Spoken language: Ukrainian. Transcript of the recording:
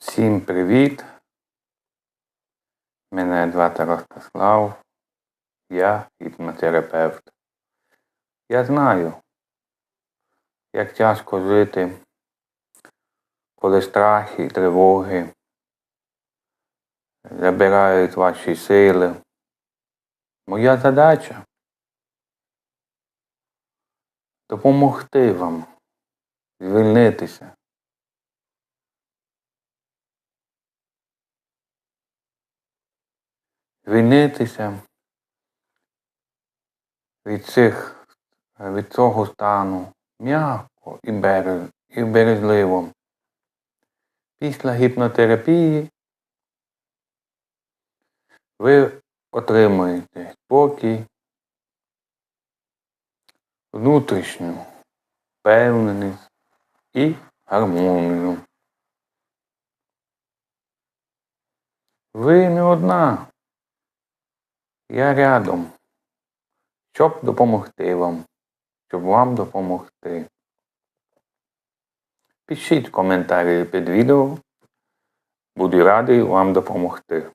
Всім привіт! Мене звати Ростислав. Я гіпнотерапевт. Я знаю, як тяжко жити, коли страхи тривоги забирають ваші сили. Моя задача допомогти вам звільнитися. Звільнитися від цих, від цього стану м'яко і, береж, і бережливо. Після гіпнотерапії ви отримуєте спокій, внутрішню впевненість і гармонію. Ви не одна. Я рядом, щоб допомогти вам, щоб вам допомогти. Пишіть коментарі під відео. Буду радий вам допомогти.